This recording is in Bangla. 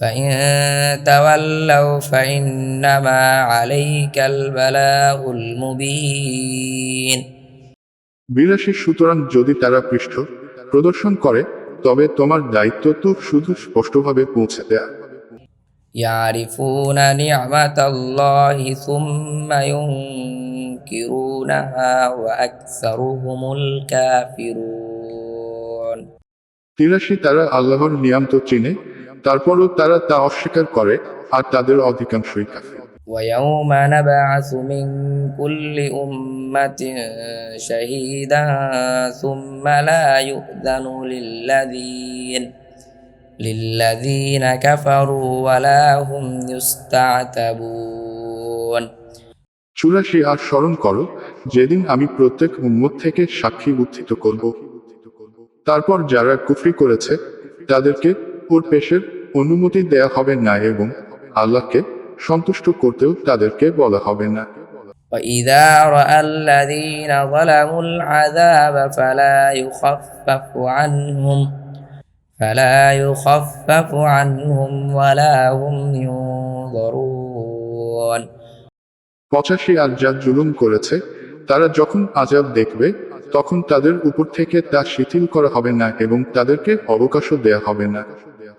فإن تولوا فإنما عليك البلاغ المبين বিরাশি সুতরাং যদি তারা পৃষ্ঠ প্রদর্শন করে তবে তোমার দায়িত্ব তো শুধু স্পষ্টভাবে পৌঁছে দেয়া يعرفون نعمة الله ثم ينكرونها وأكثرهم الكافرون তিরাশি তারা আল্লাহর নিয়াম তো চিনে তারপরও তারা তা অস্বীকার করে আর তাদের অধিকাংশই কাফের ويوم نبعث من كل أمة شهيدا ثم لا يؤذن للذين للذين كفروا ولا هم يستعتبون চুরাশি আর স্মরণ করো যেদিন আমি প্রত্যেক উম্মত থেকে সাক্ষী উত্থিত করব তারপর যারা কুফরি করেছে তাদেরকে ওর পেশের অনুমতি দেয়া হবে না এবং আল্লাহকে সন্তুষ্ট করতেও তাদেরকে বলা হবে না وإذا رأى الذين ظلموا العذاب فلا يخفف عنهم فلا يخفف عنهم ولا هم ينظرون পঁচাশি আর যা জুলুম করেছে তারা যখন আজাব দেখবে তখন তাদের উপর থেকে তা শিথিল করা হবে না এবং তাদেরকে অবকাশও দেয়া হবে না